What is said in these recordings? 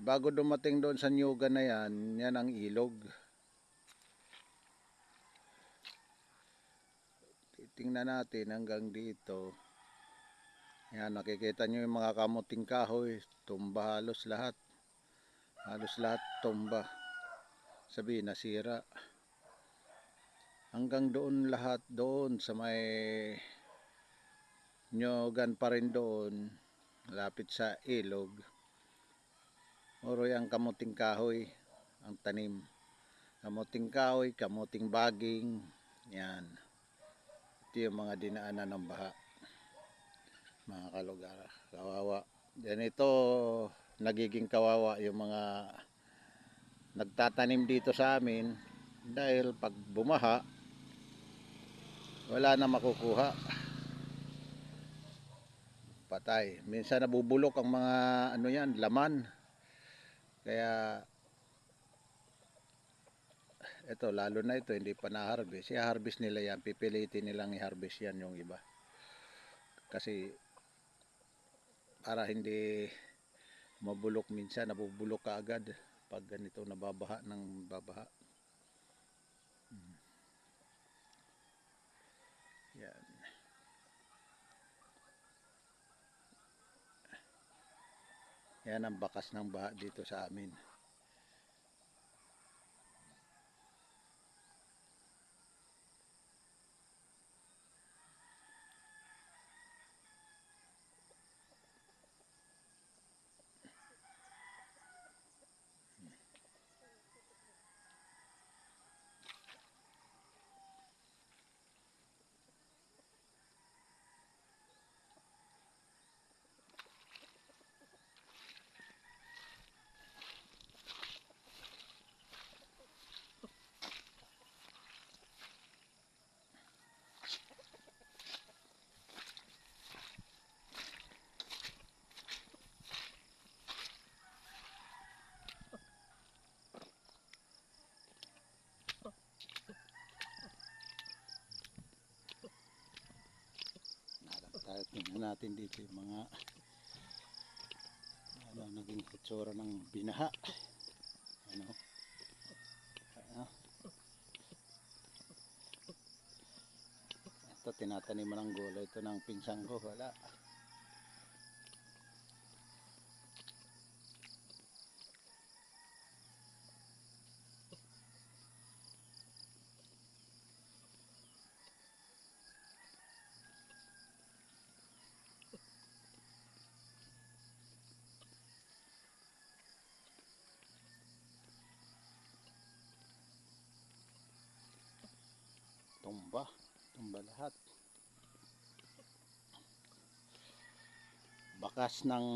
bago dumating doon sa Nyuga na yan, yan ang ilog. Titingnan natin hanggang dito. Yan, nakikita nyo yung mga kamuting kahoy. Tumba halos lahat. Halos lahat tumba. Sabi, nasira. Hanggang doon lahat doon sa may Nyogan pa rin doon. Lapit sa ilog. Oro yung kamuting kahoy. Ang tanim. Kamuting kahoy, kamuting baging. Yan. Ito yung mga dinaanan ng baha mga kalugar kawawa yan ito nagiging kawawa yung mga nagtatanim dito sa amin dahil pag bumaha wala na makukuha patay minsan nabubulok ang mga ano yan laman kaya ito lalo na ito hindi pa na-harvest. I-harvest nila yan pipilitin nilang i-harvest yan yung iba. Kasi para hindi mabulok minsan nabubulok ka agad. Pag ganito nababaha ng babaha Hmm. yan yan ang bakas ng baha dito sa amin Hanap tayo tingnan natin dito yung mga ano naging itsura ng binaha. Ano? Ano ito tinatanim ng gulay ito ng pinsang ko. Wala tumba tumba lahat. Bakas ng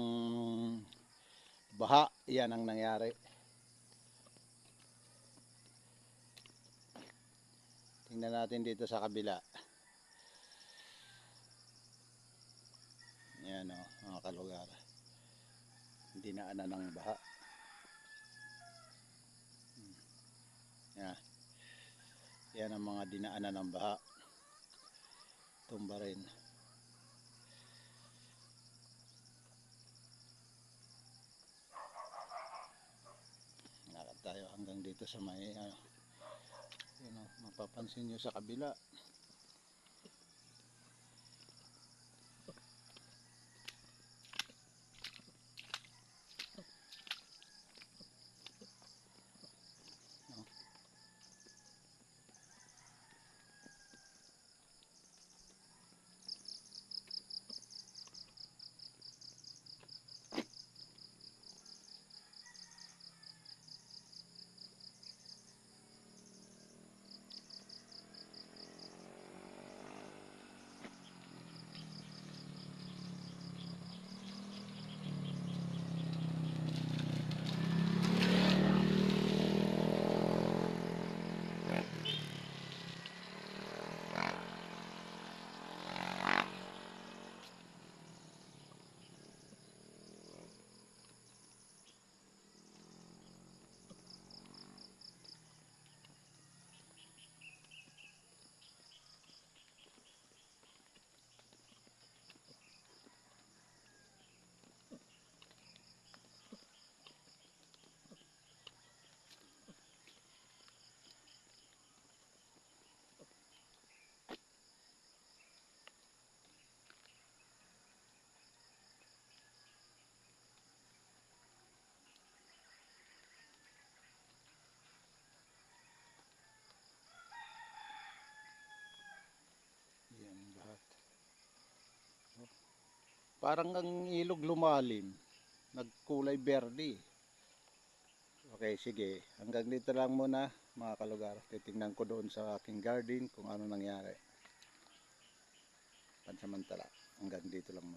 baha yan ang nangyari. Tingnan natin dito sa kabila. Yan o mga kalugar. Dinaanan ng baha. Hmm. yan. Yan ang mga dinaanan ng baha tumba rin. Lakad tayo hanggang dito sa may ano, yun, oh, mapapansin nyo sa kabila Parang ang ilog lumalim. Nagkulay berde. Okay, sige. Hanggang dito lang muna mga kalugar. Titingnan ko doon sa aking garden kung ano nangyari. Pansamantala. Hanggang dito lang muna.